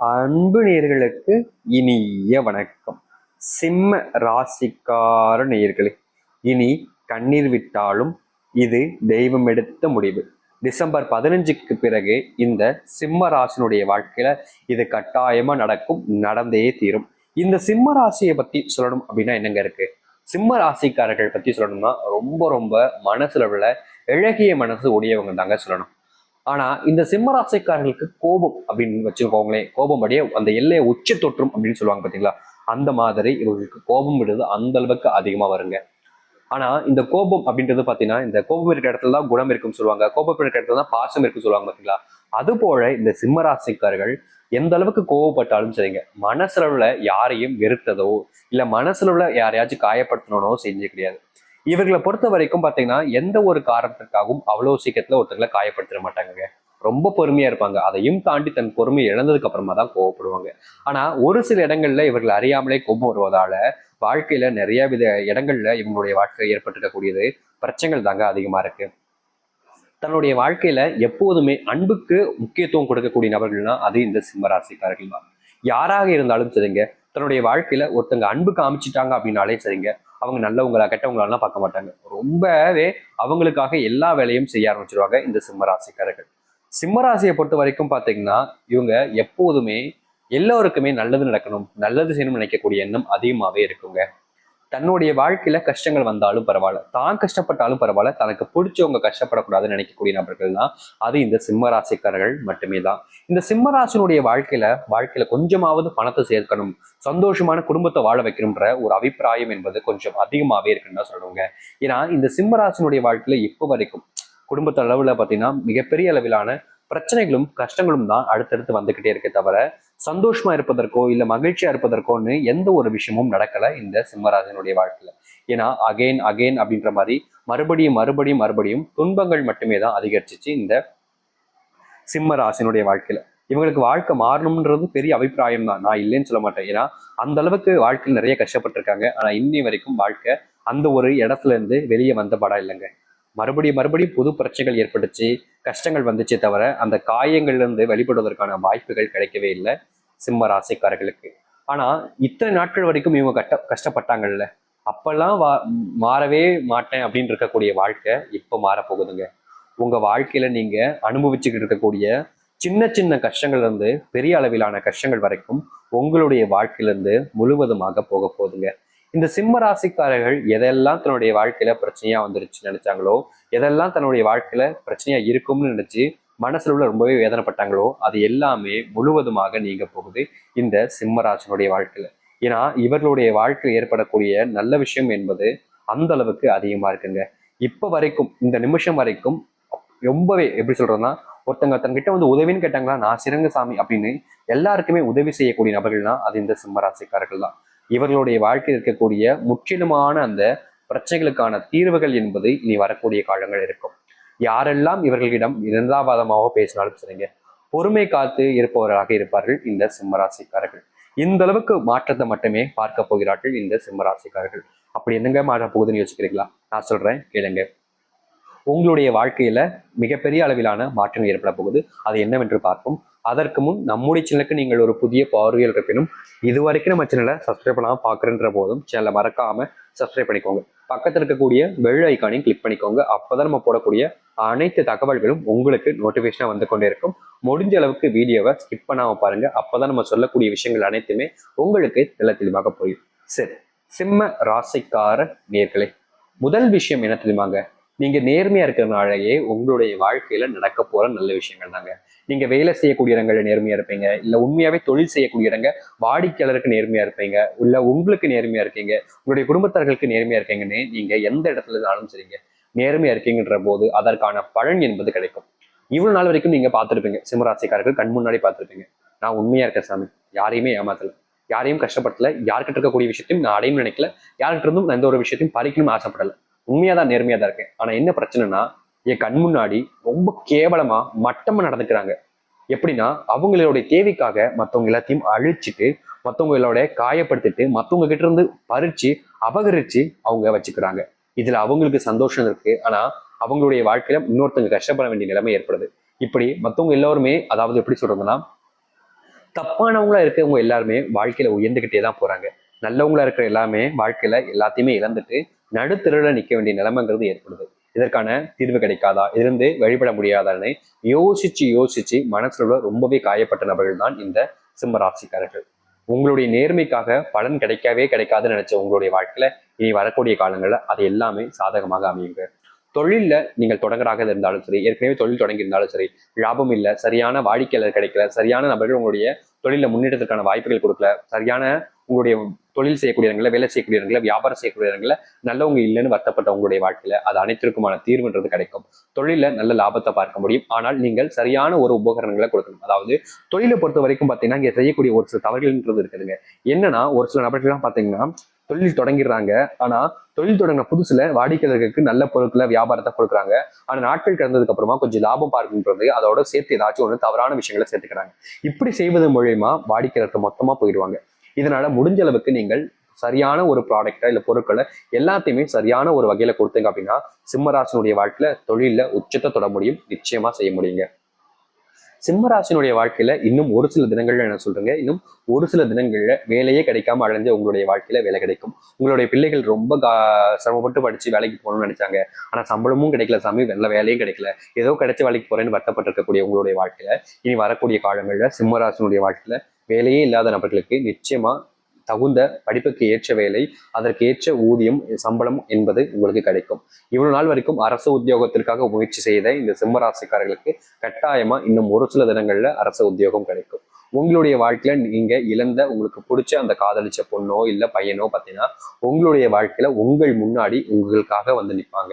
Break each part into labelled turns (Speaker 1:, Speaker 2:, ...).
Speaker 1: அன்பு நேர்களுக்கு இனிய வணக்கம். சிம்ம ராசிக்கார நேர்களே இனி கண்ணீர் விட்டாலும் இது தெய்வம் எடுத்த முடிவு. டிசம்பர் பதினஞ்சுக்கு பிறகு இந்த சிம்ம ராசினுடைய வாழ்க்கையில இது கட்டாயமா நடக்கும் நடந்தே தீரும். இந்த சிம்ம ராசியை பத்தி சொல்லணும் அப்படின்னா என்னங்க இருக்கு? சிம்ம ராசிக்காரர்கள் பத்தி சொல்லணும்னா ரொம்ப ரொம்ப மனசுல உள்ள இழகிய மனசு உடையவங்க தாங்க சொல்லணும். ஆனா இந்த சிம்மராசிக்காரர்களுக்கு கோபம் அப்படின்னு வச்சுக்கோங்களேன். கோபம் அப்படியே அந்த எல்லையை உச்ச தொற்றும் அப்படின்னு சொல்லுவாங்க பாத்தீங்களா அந்த மாதிரி இவங்களுக்கு கோபம் விடுறது அந்த அளவுக்கு அதிகமா வருங்க. ஆனா இந்த கோபம் அப்படின்றது பாத்தீங்கன்னா இந்த கோபம் இருக்கிற இடத்துல தான் குணம் இருக்குன்னு சொல்லுவாங்க. கோபம் இருக்கிற இடத்துல தான் பாசம் இருக்குன்னு சொல்லுவாங்க பாத்தீங்களா அது போல இந்த சிம்மராசிக்காரர்கள் எந்த அளவுக்கு கோவப்பட்டாலும் சரிங்க மனசுல யாரையும் வெறுத்ததோ இல்ல மனசுல உள்ள யாரையாச்சும் காயப்படுத்தணும்னோ செஞ்சே கிடையாது. இவர்களை பொறுத்த வரைக்கும் பாத்தீங்கன்னா எந்த ஒரு காரணத்திற்காகவும் அவ்வளவு சீக்கிரத்துல ஒருத்தங்களை காயப்படுத்திட மாட்டாங்க ரொம்ப பொறுமையா இருப்பாங்க. அதையும் தாண்டி தன் பொறுமையை இழந்ததுக்கு அப்புறமா தான் கோவப்படுவாங்க. ஆனா ஒரு சில இடங்கள்ல இவர்கள் அறியாமலே கோபம் வருவதால வாழ்க்கையில நிறைய வித இடங்கள்ல இவங்களுடைய வாழ்க்கை ஏற்பட்டிருக்கக்கூடியது பிரச்சனைகள் தாங்க அதிகமா இருக்கு. தன்னுடைய வாழ்க்கையில எப்போதுமே அன்புக்கு முக்கியத்துவம் கொடுக்கக்கூடிய நபர்கள்னா அது இந்த சிம்மராசிக்காரர்கள் தான். யாராக இருந்தாலும் சரிங்க தன்னுடைய வாழ்க்கையில ஒருத்தங்க அன்பு காமிச்சிட்டாங்க அப்படின்னாலே சரிங்க அவங்க நல்லவங்களா கெட்டவங்களாலாம் பார்க்க மாட்டாங்க. ரொம்பவே அவங்களுக்காக எல்லா வேலையும் செய்ய ஆரம்பிச்சிருவாங்க இந்த சிம்மராசிக்காரர்கள் சிம்மராசியை பொறுத்த வரைக்கும் பார்த்தீங்கன்னா இவங்க எப்போதுமே எல்லோருக்குமே நல்லது நடக்கணும் நல்லது செய்யணும்னு நினைக்கக்கூடிய எண்ணம் அதிகமாகவே இருக்குங்க. தன்னுடைய வாழ்க்கையில கஷ்டங்கள் வந்தாலும் பரவாயில்ல. தான் கஷ்டப்பட்டாலும் பரவாயில்ல. தனக்கு பிடிச்சவங்க கஷ்டப்படக்கூடாதுன்னு நினைக்கக்கூடிய நபர்கள் தான் அது இந்த சிம்மராசிக்காரர்கள் மட்டுமே தான். இந்த சிம்மராசினுடைய வாழ்க்கையில வாழ்க்கையில கொஞ்சமாவது பணத்தை சேர்க்கணும் சந்தோஷமான குடும்பத்தை வாழ வைக்கணும்ன்ற ஒரு அபிப்பிராயம் என்பது கொஞ்சம் அதிகமாகவே இருக்குன்னு தான் சொல்லுவாங்க ஏன்னா இந்த சிம்மராசினுடைய வாழ்க்கையில இப்போ வரைக்கும் குடும்பத்து அளவுல பார்த்தீங்கன்னா மிகப்பெரிய அளவிலான பிரச்சனைகளும் கஷ்டங்களும் தான் அடுத்தடுத்து வந்துகிட்டே இருக்கே தவிர சந்தோஷமா இருப்பதற்கோ இல்லை மகிழ்ச்சியா இருப்பதற்கோன்னு எந்த ஒரு விஷயமும் நடக்கல இந்த சிம்மராஜனுடைய வாழ்க்கையில. ஏன்னா அகெயின் அகைன் அப்படின்ற மாதிரி மறுபடியும் மறுபடியும் மறுபடியும் துன்பங்கள் மட்டுமே தான் அதிகரிச்சிச்சு இந்த சிம்மராசினுடைய வாழ்க்கையில. இவங்களுக்கு வாழ்க்கை மாறணும்ன்றது பெரிய அபிப்பிராயம் தான். நான் இல்லைன்னு சொல்ல மாட்டேன். ஏன்னா அந்த அளவுக்கு வாழ்க்கையில் நிறைய கஷ்டப்பட்டிருக்காங்க. ஆனா இன்னி வரைக்கும் வாழ்க்கை அந்த ஒரு இடத்துல இருந்து வெளியே வந்த படம் இல்லைங்க. மறுபடியும் மறுபடியும் புது பிரச்சனைகள் ஏற்பட்டுச்சு கஷ்டங்கள் வந்துச்சே தவிர அந்த காயங்கள்லேருந்து வெளிப்படுவதற்கான வாய்ப்புகள் கிடைக்கவே இல்லை சிம்ம ராசிக்காரர்களுக்கு. ஆனால் இத்தனை நாட்கள் வரைக்கும் இவங்க கட்ட கஷ்டப்பட்டாங்கல்ல? அப்பெல்லாம் வா மாறவே மாட்டேன் அப்படின்னு இருக்கக்கூடிய வாழ்க்கை இப்போ மாறப்போகுதுங்க. உங்கள் வாழ்க்கையில நீங்கள் அனுபவிச்சுக்கிட்டு இருக்கக்கூடிய சின்ன சின்ன கஷ்டங்கள்ல இருந்து பெரிய அளவிலான கஷ்டங்கள் வரைக்கும் உங்களுடைய வாழ்க்கையிலேருந்து முழுவதுமாக போக போகுதுங்க. இந்த சிம்ம ராசிக்காரர்கள் எதெல்லாம் தன்னுடைய வாழ்க்கையில பிரச்சனையா வந்துருச்சு நினைச்சாங்களோ எதெல்லாம் தன்னுடைய வாழ்க்கையில பிரச்சனையா இருக்கும்னு நினைச்சு மனசுல உள்ள ரொம்பவே வேதனைப்பட்டாங்களோ அது எல்லாமே முழுவதுமாக நீங்க போகுது இந்த சிம்மராசனுடைய வாழ்க்கையில. ஏன்னா இவர்களுடைய வாழ்க்கையில் ஏற்படக்கூடிய நல்ல விஷயம் என்பது அந்த அளவுக்கு அதிகமா இருக்குங்க. இப்ப வரைக்கும் இந்த நிமிஷம் வரைக்கும் ரொம்பவே எப்படி சொல்றதுன்னா ஒருத்தங்க தன்கிட்ட வந்து உதவின்னு கேட்டாங்களா நான் சிறங்க சாமி அப்படின்னு எல்லாருக்குமே உதவி செய்யக்கூடிய நபர்கள்னா அது இந்த சிம்மராசிக்காரர்கள் தான். இவர்களுடைய வாழ்க்கையில் இருக்கக்கூடிய முற்றிலுமான அந்த பிரச்சனைகளுக்கான தீர்வுகள் என்பது இனி வரக்கூடிய காலங்கள் இருக்கும். யாரெல்லாம் இவர்களிடம் நிரந்தாவாதமாக பேசினாலும் சரிங்க பொறுமை காத்து இருப்பவர்களாக இருப்பார்கள் இந்த சிம்மராசிக்காரர்கள். இந்த அளவுக்கு மாற்றத்தை மட்டுமே பார்க்க போகிறார்கள் இந்த சிம்மராசிக்காரர்கள். அப்படி என்னங்க மாற போகுதுன்னு யோசிக்கிறீங்களா? நான் சொல்றேன் கேளுங்க. உங்களுடைய வாழ்க்கையில மிகப்பெரிய அளவிலான மாற்றம் ஏற்பட போகுது. அது என்னவென்று பார்ப்போம். அதற்கு முன் நம்முடைய சேனலுக்கு நீங்கள் ஒரு புதிய பார்வையில் இருப்பினும் இது வரைக்கும் நம்ம சேனலை சப்ஸ்கிரைப் பண்ணாமல் பார்க்குறன்ற போதும் சேனலை மறக்காமல் சப்ஸ்கிரைப் பண்ணிக்கோங்க. பக்கத்தில் இருக்கக்கூடிய வெள்ள ஐக்கானையும் கிளிக் பண்ணிக்கோங்க. அப்போ நம்ம போடக்கூடிய அனைத்து தகவல்களும் உங்களுக்கு நோட்டிஃபிகேஷனாக வந்து கொண்டே இருக்கும். முடிஞ்ச அளவுக்கு வீடியோவை ஸ்கிப் பண்ணாமல் பாருங்கள் அப்போதான் நம்ம சொல்லக்கூடிய விஷயங்கள் அனைத்துமே உங்களுக்கு தெல்ல தெளிவாக புரியும். சரி சிம்ம ராசிக்கார நேர்களை முதல் விஷயம் என்ன தெரியுமாங்க? நீங்க நேர்மையா இருக்கிறனாலேயே உங்களுடைய வாழ்க்கையில நடக்க போற நல்ல விஷயங்கள் தாங்க. நீங்க வேலை செய்யக்கூடிய இடங்கள்ல நேர்மையா இருப்பீங்க. இல்ல உண்மையாவே தொழில் செய்யக்கூடிய இடங்க வாடிக்கையாளருக்கு நேர்மையா இருப்பீங்க. இல்ல உங்களுக்கு நேர்மையா இருக்கீங்க. உங்களுடைய குடும்பத்தார்களுக்கு நேர்மையா இருக்கீங்கன்னு நீங்க எந்த இடத்துல இருந்தாலும் சரிங்க. நேர்மையா இருக்கீங்கன்ற போது அதற்கான பலன் என்பது கிடைக்கும். இவ்வளவு நாள் வரைக்கும் நீங்க பார்த்துருப்பீங்க. சிம்மராசிக்காரர்கள் கண் முன்னாடி பார்த்துருப்பீங்க. நான் உண்மையா இருக்கேன் சாமி. யாரையுமே ஏமாத்தல. யாரையும் கஷ்டப்படுத்தல. யார்கிட்ட இருக்கக்கூடிய விஷயத்தையும் நான் அடையும் நினைக்கல. யார்கிட்ட இருந்தும் எந்த ஒரு விஷயத்தையும் பறிக்கணும்னு ஆசைப்படல. உண்மையா தான் நேர்மையா தான் இருக்கேன். ஆனால் என்ன பிரச்சனைனா என் கண் முன்னாடி ரொம்ப கேவலமா மட்டமா நடந்துக்கிறாங்க. எப்படின்னா அவங்களுடைய தேவைக்காக மற்றவங்க எல்லாத்தையும் அழிச்சிட்டு மற்றவங்களோட காயப்படுத்திட்டு மற்றவங்க கிட்ட இருந்து பறிச்சு அபகரிச்சு அவங்க வச்சுக்கிறாங்க. இதுல அவங்களுக்கு சந்தோஷம் இருக்கு. ஆனா அவங்களுடைய வாழ்க்கையில இன்னொருத்தங்க கஷ்டப்பட வேண்டிய நிலைமை ஏற்படுது. இப்படி மற்றவங்க எல்லோருமே அதாவது எப்படி சொல்றதுன்னா தப்பானவங்களா இருக்கவங்க எல்லாருமே வாழ்க்கையில உயர்ந்துகிட்டே தான் போறாங்க. நல்லவங்களா இருக்கிற எல்லாமே வாழ்க்கையில எல்லாத்தையுமே இழந்துட்டு நடுத்தருல நிற்க வேண்டிய நிலைமைங்கிறது ஏற்படுது. இதற்கான தீர்வு கிடைக்காதா? இருந்து வழிபட முடியாதான்னு யோசிச்சு யோசிச்சு மனசுல ரொம்பவே காயப்பட்ட நபர்கள் தான் இந்த சிம்மராசிக்காரர்கள். உங்களுடைய நேர்மைக்காக பலன் கிடைக்கவே கிடைக்காதுன்னு நினைச்ச உங்களுடைய வாழ்க்கையில இனி வரக்கூடிய காலங்களில் அது எல்லாமே சாதகமாக அமையுங்க. தொழிலில் நீங்கள் தொடங்குறாக இருந்தாலும் சரி ஏற்கனவே தொழில் தொடங்கி இருந்தாலும் சரி லாபம் இல்லை சரியான வாடிக்கையாளர் கிடைக்கல சரியான நபர்கள் உங்களுடைய தொழிலில் முன்னேற்றத்துக்கான வாய்ப்புகள் கொடுக்கல சரியான உங்களுடைய தொழில் செய்யக்கூடியவங்கள வேலை செய்யக்கூடிய இடங்கள்ல வியாபாரம் செய்யக்கூடிய இடங்கள்ல நல்லவங்க இல்லைன்னு வருத்தப்பட்டவங்களுடைய வாழ்க்கையில அது அனைத்திற்குமான தீர்வுன்றது கிடைக்கும். தொழில நல்ல லாபத்தை பார்க்க முடியும். ஆனால் நீங்கள் சரியான ஒரு உபகரணங்களை கொடுக்கணும். அதாவது தொழிலை பொறுத்த வரைக்கும் பார்த்தீங்கன்னா இங்க செய்யக்கூடிய ஒரு சில தவறுகள்ன்றது இருக்குதுங்க. என்னன்னா ஒரு சில நபர்கள்லாம் பார்த்தீங்கன்னா தொழில் தொடங்கிடுறாங்க. ஆனா தொழில் தொடங்கின புதுசுல வாடிக்கையாளர்களுக்கு நல்ல பொருட்களை வியாபாரத்தை கொடுக்குறாங்க. ஆனா நாட்கள் கடந்ததுக்கு அப்புறமா கொஞ்சம் லாபம் பார்க்கின்றது அதோட சேர்த்து ஏதாச்சும் ஒன்று தவறான விஷயங்களை சேர்த்துக்கிறாங்க. இப்படி செய்வது மூலயமா வாடிக்கையாளர்கள் மொத்தமா போயிடுவாங்க. இதனால முடிஞ்ச அளவுக்கு நீங்கள் சரியான ஒரு ப்ராடக்டா இல்லை பொருட்களை எல்லாத்தையுமே சரியான ஒரு வகையில் கொடுத்தீங்க அப்படின்னா சிம்மராசனுடைய வாழ்க்கையில் தொழிலில் உச்சத்தை தொட முடியும் நிச்சயமா செய்ய முடியுங்க. சிம்மராசினுடைய வாழ்க்கையில இன்னும் ஒரு சில தினங்கள்ல என்ன சொல்றேங்க? இன்னும் ஒரு சில தினங்கள்ல வேலையே கிடைக்காம அடைஞ்ச உங்களுடைய வாழ்க்கையில வேலை கிடைக்கும். உங்களுடைய பிள்ளைகள் ரொம்ப கா சிரமப்பட்டு படிச்சு வேலைக்கு போகணும்னு நினைச்சாங்க. ஆனா சம்பளமும் கிடைக்கல சாமி நல்ல வேலையும் கிடைக்கல. ஏதோ கிடைச்ச வேலைக்கு போறேன்னு வருத்தப்பட்டிருக்கக்கூடிய உங்களுடைய வாழ்க்கையில இனி வரக்கூடிய காலங்கள்ல சிம்மராசினுடைய வாழ்க்கையில வேலையே இல்லாத நபர்களுக்கு நிச்சயமா தகுந்த படிப்புக்கு ஏற்ற வேலை அதற்கு ஏற்ற ஊதியம் சம்பளம் என்பது உங்களுக்கு கிடைக்கும். இவ்வளவு நாள் வரைக்கும் அரசு உத்தியோகத்திற்காக முயற்சி செய்த இந்த சிம்மராசிக்காரர்களுக்கு கட்டாயமா இன்னும் ஒரு சில தினங்கள்ல அரசு உத்தியோகம் கிடைக்கும். உங்களுடைய வாழ்க்கையில நீங்க இழந்த உங்களுக்கு பிடிச்ச அந்த காதலிச்ச பொண்ணோ இல்ல பையனோ பார்த்தீங்கன்னா உங்களுடைய வாழ்க்கையில உங்கள் முன்னாடி உங்களுக்காக வந்து நிற்பாங்க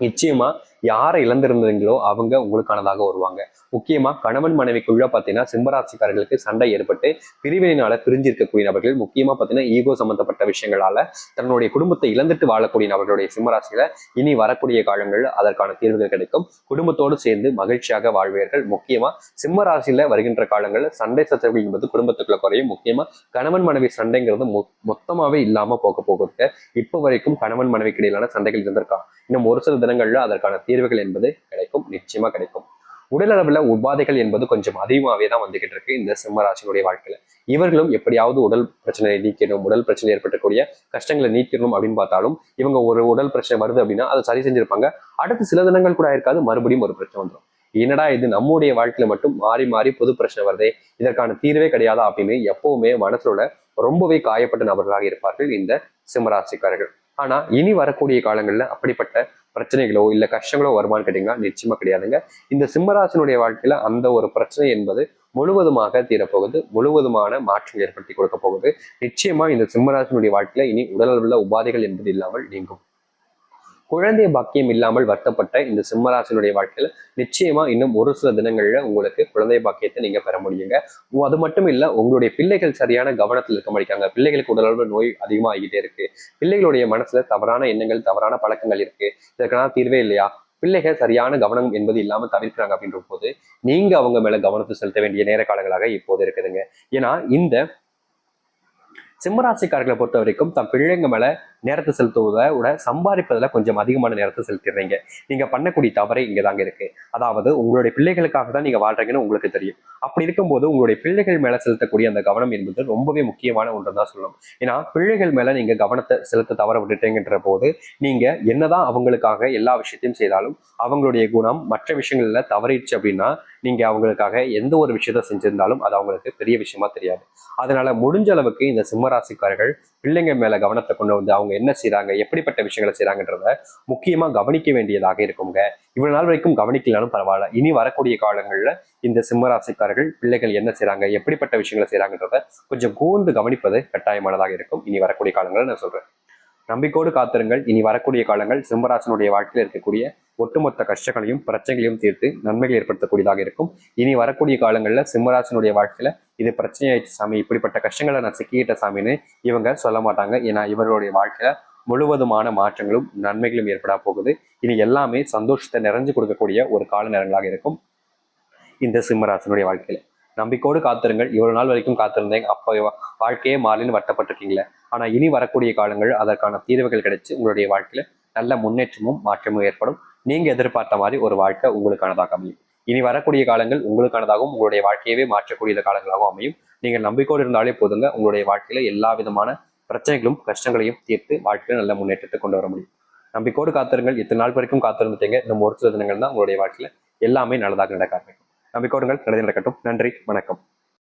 Speaker 1: நிச்சயமா யாரை இழந்திருந்தீங்களோ அவங்க உங்களுக்கானதாக வருவாங்க. முக்கியமா கணவன் மனைவிக்குள்ள பார்த்தீங்கன்னா சிம்மராசிக்காரர்களுக்கு சண்டை ஏற்பட்டு பிரிவினையினால பிரிஞ்சிருக்கக்கூடிய நபர்கள் முக்கியமா பார்த்தீங்கன்னா ஈகோ சம்பந்தப்பட்ட விஷயங்களால தன்னுடைய குடும்பத்தை இழந்துட்டு வாழக்கூடிய நபர்களுடைய சிம்மராசியில இனி வரக்கூடிய காலங்கள் அதற்கான தீர்வுகள் கிடைக்கும். குடும்பத்தோடு சேர்ந்து மகிழ்ச்சியாக வாழ்வீர்கள். முக்கியமா சிம்மராசியில வருகின்ற காலங்கள் சண்டை சச்சரவுகள் என்பது குடும்பத்துக்குள்ள குறையும். முக்கியமா கணவன் மனைவி சண்டைங்கிறது மொத்தமாவே இல்லாம போக போகுது. இப்போ வரைக்கும் கணவன் மனைவிக்கு இடையிலான சண்டைகள் இருந்திருக்கான் இன்னும் ஒரு சில தினங்கள்ல அதற்கான தீர்வுகள் என்பது கிடைக்கும் நிச்சயமா கிடைக்கும். உடல் அளவுல உபாதைகள் என்பது கொஞ்சம் அதிகமாகவே தான் வந்துகிட்டு இருக்கு இந்த சிம்மராசினுடைய வாழ்க்கையில. இவர்களும் எப்படியாவது உடல் பிரச்சனையை நீக்கணும் உடல் பிரச்சனை ஏற்பட்டக்கூடிய கஷ்டங்களை நீக்கணும் அப்படின்னு பார்த்தாலும் இவங்க ஒரு உடல் பிரச்சனை வருது அப்படின்னா அதை சரி செஞ்சிருப்பாங்க. அடுத்து சில தினங்கள் கூட இருக்காது மறுபடியும் ஒரு பிரச்சனை வந்துடும் என்னடா இது நம்முடைய வாழ்க்கையில மட்டும் மாறி மாறி புது பிரச்சனை வருதே இதற்கான தீர்வே கிடையாதா அப்படின்னு எப்பவுமே மனசுல ரொம்பவே காயப்பட்ட நபர்களாக இருப்பார்கள் இந்த சிம்மராசிக்காரர்கள் ஆனா இனி வரக்கூடிய காலங்கள்ல அப்படிப்பட்ட பிரச்சனைகளோ இல்ல கஷ்டங்களோ வருமானு கேட்டீங்கன்னா நிச்சயமா கிடையாதுங்க. இந்த சிம்மராசனுடைய வாழ்க்கையில அந்த ஒரு பிரச்சனை என்பது முழுவதுமாக தீரப்போகுது. முழுவதுமான மாற்றம் ஏற்படுத்தி கொடுக்க போகுது. நிச்சயமா இந்த சிம்மராசனுடைய வாழ்க்கையில இனி உடல் உபாதைகள் என்பது இல்லாமல் நீங்கும். குழந்தை பாக்கியம் இல்லாமல் வருத்தப்பட்ட இந்த சிம்மராசினுடைய வாழ்க்கையில நிச்சயமா இன்னும் ஒரு சில தினங்கள்ல உங்களுக்கு குழந்தை பாக்கியத்தை நீங்க பெற முடியுங்க. அது மட்டும் இல்ல உங்களுடைய பிள்ளைகள் சரியான கவனத்தில் இருக்க மாட்டாங்க. பிள்ளைகளுக்கு உடலளவு நோய் அதிகமாகிட்டே இருக்கு. பிள்ளைகளுடைய மனசுல தவறான எண்ணங்கள் தவறான பழக்கங்கள் இருக்கு. இதற்கான தீர்வே இல்லையா? பிள்ளைகள் சரியான கவனம் என்பது இல்லாமல் தவிர்க்கிறாங்க அப்படின்ற போது நீங்க அவங்க மேல கவனத்தை செலுத்த வேண்டிய நேர காலங்களாக இப்போது இருக்குதுங்க. ஏன்னா இந்த சிம்மராசிக்காரர்களை பொறுத்த வரைக்கும் தம் பிள்ளைங்க மேல நேரத்தை செலுத்துவதை விட சம்பாதிப்பதில் கொஞ்சம் அதிகமான நேரத்தை செலுத்திடுறீங்க. நீங்கள் பண்ணக்கூடிய தவறே இங்கே தாங்க இருக்கு. அதாவது உங்களுடைய பிள்ளைகளுக்காக தான் நீங்கள் வாழ்றீங்கன்னு உங்களுக்கு தெரியும். அப்படி இருக்கும்போது உங்களுடைய பிள்ளைகள் மேலே செலுத்தக்கூடிய அந்த கவனம் என்பது ரொம்பவே முக்கியமான ஒன்று தான் சொல்லணும். ஏன்னா பிள்ளைகள் மேலே நீங்கள் கவனத்தை செலுத்த தவற விட்டுட்டீங்கன்ற போது நீங்கள் என்னதான் அவங்களுக்காக எல்லா விஷயத்தையும் செய்தாலும் அவங்களுடைய குணம் மற்ற விஷயங்களில் தவறிடுச்சு அப்படின்னா நீங்க அவங்களுக்காக எந்த ஒரு விஷயத்த செஞ்சிருந்தாலும் அது அவங்களுக்கு பெரிய விஷயமா தெரியாது. அதனால முடிஞ்ச அளவுக்கு இந்த சிம்மராசிக்காரர்கள் பிள்ளைங்க மேலே கவனத்தை கொண்டு வந்து அவங்க என்ன செய்கிறாங்க எப்படிப்பட்ட விஷயங்களை செய்கிறாங்கன்றத முக்கியமா கவனிக்க வேண்டியதாக இருக்குங்க. இவ்வளோ நாள் வரைக்கும் கவனிக்கலாலும் பரவாயில்ல. இனி வரக்கூடிய காலங்களில் இந்த சிம்மராசிக்காரர்கள் பிள்ளைகள் என்ன செய்கிறாங்க எப்படிப்பட்ட விஷயங்களை செய்கிறாங்கன்றத கொஞ்சம் கூர்ந்து கவனிப்பது கட்டாயமானதாக இருக்கும். இனி வரக்கூடிய காலங்களில் நான் சொல்றேன். நம்பிக்கோடு காத்திருங்கள். இனி வரக்கூடிய காலங்கள் சிம்மராசனுடைய வாழ்க்கையில் இருக்கக்கூடிய ஒட்டுமொத்த கஷ்டங்களையும் பிரச்சனைகளையும் தீர்த்து நன்மைகள் ஏற்படுத்தக்கூடியதாக இருக்கும். இனி வரக்கூடிய காலங்களில் சிம்மராசனுடைய வாழ்க்கையில இது பிரச்சனையாயிடுச்சு சாமி இப்படிப்பட்ட கஷ்டங்களை நான் சிக்கிக்கிட்ட சாமின்னு இவங்க சொல்ல மாட்டாங்க. ஏன்னா இவர்களுடைய வாழ்க்கையில முழுவதுமான மாற்றங்களும் நன்மைகளும் ஏற்பட போகுது. இனி எல்லாமே சந்தோஷத்தை நிறைஞ்சு கொடுக்கக்கூடிய ஒரு கால நேரங்களாக இருக்கும். இந்த சிம்மராசனுடைய வாழ்க்கையில. நம்பிக்கோடு காத்திருங்கள். இவ்வளவு நாள் வரைக்கும் காத்திருந்தேன். அப்போ வாழ்க்கையே மாறின்னு வட்டப்பட்டிருக்கீங்களே ஆனா இனி வரக்கூடிய காலங்கள் அதற்கான தீர்வுகள் கிடைச்சு உங்களுடைய வாழ்க்கையில நல்ல முன்னேற்றமும் மாற்றமும் ஏற்படும். நீங்க எதிர்பார்த்த மாதிரி ஒரு வாழ்க்கை உங்களுக்கானதாக அமையும். இனி வரக்கூடிய காலங்கள் உங்களுக்கானதாகவும் உங்களுடைய வாழ்க்கையவே மாற்றக்கூடிய காலங்களாகவும் அமையும். நீங்கள் நம்பிக்கோடு இருந்தாலே போதுங்க. உங்களுடைய வாழ்க்கையில எல்லா விதமான பிரச்சனைகளும் கஷ்டங்களையும் தீர்த்து வாழ்க்கையில நல்ல முன்னேற்றத்தை கொண்டு வர முடியும். நம்பிக்கோடு காத்திருங்கள். இத்தனை நாள் வரைக்கும் காத்திருந்துட்டீங்க. இன்னும் ஒரு சில தினங்கள் தான் உங்களுடைய வாழ்க்கையில எல்லாமே நல்லதாக நடக்க ஆரம்பிக்கும். நம்பிக்கோடுங்கள் நல்லது நடக்கட்டும். நன்றி. வணக்கம்.